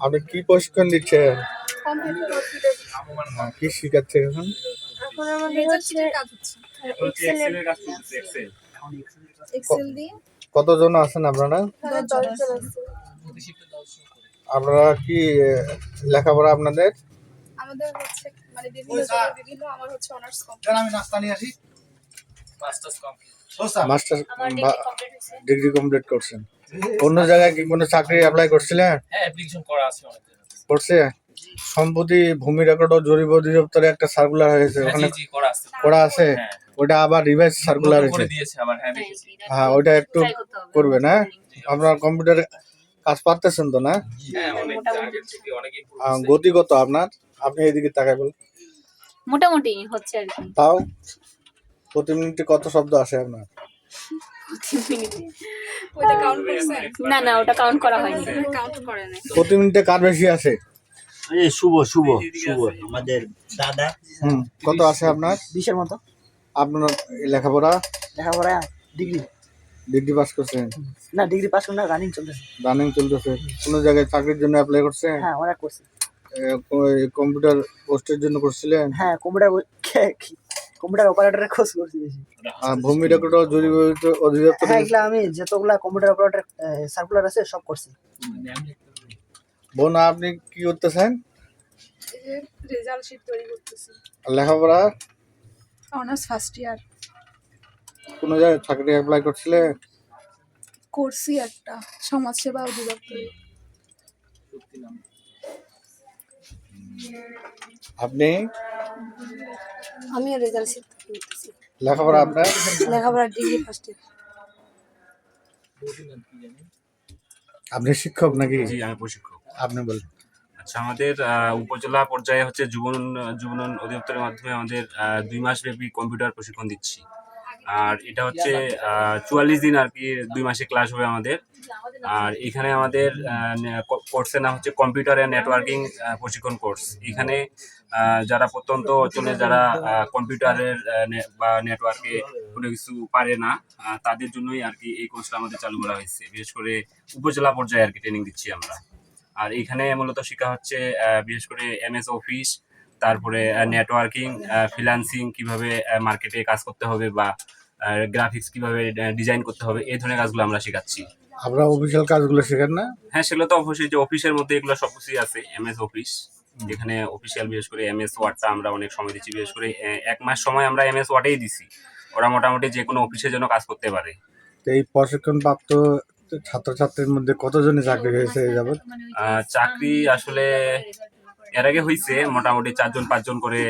আপনি কি প্রশিক্ষণ দিচ্ছেন? কি শিখাচ্ছেন এখন? এখন আমাদের হচ্ছে কাজ হচ্ছে। এক্সেল এক্সেল দিয়ে কতজন আছেন আপনারা? আপনারা কি লেখাপড়া আপনাদের? আমাদের হচ্ছে মানে বিভিন্ন বিভিন্ন আমার হচ্ছে অনার্স কমপ্লিট আমি নাস্তা নিয়ে আসি। Masters complete master degree complete করছেন। অন্য জায়গায় কি কোনো চাকরি অ্যাপ্লাই করছিলেন? হ্যাঁ অ্যাপ্লিকেশন করা আছে অনেক করছে? সম্প্রতি ভূমি রেকর্ড ও জরিপ অধিদপ্তরে একটা সার্কুলার হয়েছে হ্যাঁ, ওখানে করা আছে। করা আছে হ্যাঁ। ওটা আবার রিভাইজ সার্কুলার হয়েছে। হ্যাঁ হ্যাঁ ওইটা একটু করবেন হ্যাঁ? আপনার কম্পিউটারে কাজ পারতেছেন তো না? হ্যাঁ হয়েছে। গতিগত আপনার? আপনি এদিকে তাকাই বলুন। মোটামুটি হচ্ছে আর কি। তাও প্রতি মিনিটে কত শব্দ আসে আপনার? না না ওটা কাউন্ট করা হয়নি। কাউন্ট করে নাই। প্রতি মিনিটে কার বেশি আসে? এই শুভ শুভ শুভ। আমাদের দাদা। হুম কত আসে আপনার? বিশের মতো। আপনার লেখাপড়া? লেখাপড়া ডিগ্রি। ডিগ্রি পাস করছেন? না ডিগ্রি পাস করে রানিং চলতেছে। রানিং চলতেছে। কোনো জায়গায় চাকরির জন্য অ্যাপ্লাই করছেন হ্যাঁ অনেক করছি। কম্পিউটার পোস্টের জন্য করছিলেন? হ্যাঁ কম্পিউটার কম্পিউটার অপারেটরের খোঁজ করছি বেশি। আর ভূমি রেকর্ড জরিপ অধিদপ্তর হ্যাঁ এগুলা আমি যতগুলা কম্পিউটার অপারেটর সার্কুলার আছে সব করছি। বোন আপনি কি করতেছেন? রেজাল্ট শিট তৈরি করতেছি। লেখাপড়া? অনার্স ফার্স্ট ইয়ার কোনো জায়গায় চাকরি অ্যাপ্লাই করছিলেন করছি একটা সমাজসেবা অধিদপ্তরে। আপনি? আমিও রেজাল্ট শিট করতেছি। লেখাপড়া আপনার? লেখাপড়া ডিগ্রি ফার্স্ট ইয়ার আপনি শিক্ষক নাকি? জি আমি প্রশিক্ষক। আপনি বলেন। আচ্ছা আমাদের উপজেলা পর্যায়ে হচ্ছে যুব উন্নয়ন- যুব উন্নয়ন অধিদপ্তরের মাধ্যমে আমাদের দুই মাস ব্যাপী কম্পিউটার প্রশিক্ষণ দিচ্ছি। আর এটা হচ্ছে চুয়াল্লিশ দিন আর কি দুই মাসে ক্লাস হবে আমাদের। আর এখানে আমাদের কোর্সের নাম হচ্ছে কম্পিউটার অ্যান্ড নেটওয়ার্কিং প্রশিক্ষণ কোর্স। এখানে যারা প্রত্যন্ত অঞ্চলে যারা কম্পিউটারের বা নেটওয়ার্কে কোনো কিছু পারে না তাদের জন্যই আর কি এই কোর্সটা আমাদের চালু করা হয়েছে। বিশেষ করে উপজেলা পর্যায়ে আর কি ট্রেনিং দিচ্ছি আমরা। আর এখানে মূলত শেখা হচ্ছে বিশেষ করে এমএস অফিস তারপরে নেটওয়ার্কিং ফ্রিল্যান্সিং কীভাবে মার্কেটে কাজ করতে হবে বা গ্রাফিক্স কীভাবে ডিজাইন করতে হবে এই ধরনের কাজগুলো আমরা শেখাচ্ছি। আমরা অফিসিয়াল কাজগুলো শেখান না? হ্যাঁ সেগুলো তো অবশ্যই যে অফিসের মধ্যে এগুলো সব কিছুই আছে এমএস অফিস যেখানে অফিসিয়াল বিশেষ করে এমএস ওয়ার্ডটা আমরা অনেক সময় দিচ্ছি বিশেষ করে এক মাস সময় আমরা এমএস ওয়ার্ডেই দিছি। ওরা মোটামুটি যে কোনো অফিসের জন্য কাজ করতে পারে। তো এই প্রশিক্ষণ প্রাপ্ত ছাত্রছাত্রীর মধ্যে কতজনই চাকরি হয়েছে এই যাবৎ? চাকরি আসলে এর আগে হয়েছে মোটামুটি চারজন পাঁচজন করে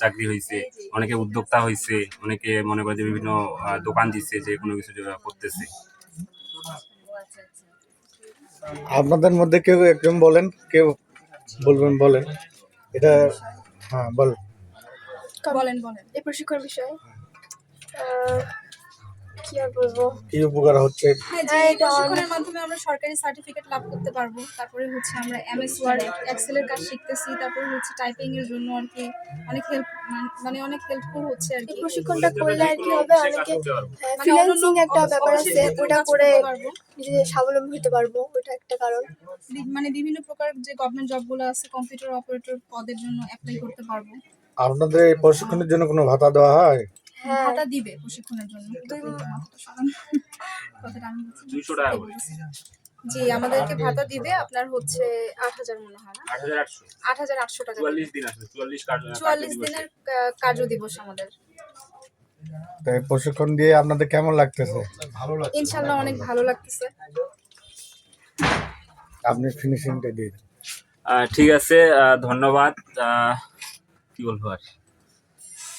চাকরি হয়েছে অনেকে উদ্যোক্তা হয়েছে অনেকে মনে করে যে বিভিন্ন দোকান দিচ্ছে যে কোনো কিছু করতেছে। আপনাদের মধ্যে কেউ একজন বলেন কেউ বলবেন বলেন। এটা হ্যাঁ বল বলেন বলেন। এই প্রশিক্ষণ বিষয়ে। কি আর বলব? কি উপকার হচ্ছে? হ্যাঁ এটা প্রশিক্ষণের মাধ্যমে আমরা সরকারি সার্টিফিকেট লাভ করতে পারব। তারপরে হচ্ছে আমরা এমএস ওয়ার্ড এক্সেলের কাজ শিখতেছি। তারপরে হচ্ছে টাইপিং এর জন্য আর কি অনেক হেল্প মানে অনেক হেল্পফুল হচ্ছে আর কি। প্রশিক্ষণটা করলে আর কি হবে? অনেকে মানে ফ্রিল্যান্সিং একটা ব্যাপার আছে। ওটা করে। নিজেদের স্বাবলম্বী হতে পারব ওটা একটা কারণ। মানে বিভিন্ন প্রকার যে গভর্নমেন্ট জবগুলো আছে কম্পিউটার অপারেটর পদের জন্য অ্যাপ্লাই করতে পারব। আপনাদের এই প্রশিক্ষণের জন্য কোনো ভাতা দেওয়া হ্যাঁ? ভাতা দিবে প্রশিক্ষণের জন্য। কথাটা আমি জি আমাদেরকে ভাতা দিবে আপনার হচ্ছে আট হাজার মনে হয় না? আট হাজার আটশো। টাকা চুয়াল্লিশ দিন। দিনের কার্য দিবস আমাদের। তো এই প্রশিক্ষণ দিয়ে আপনাদের কেমন লাগতেছে? ইনশাল্লাহ অনেক ভালো লাগতেছে। আপনি ফিনিশিংটা দিয়ে দিন। ঠিক আছে ধন্যবাদ। কি বলব আর?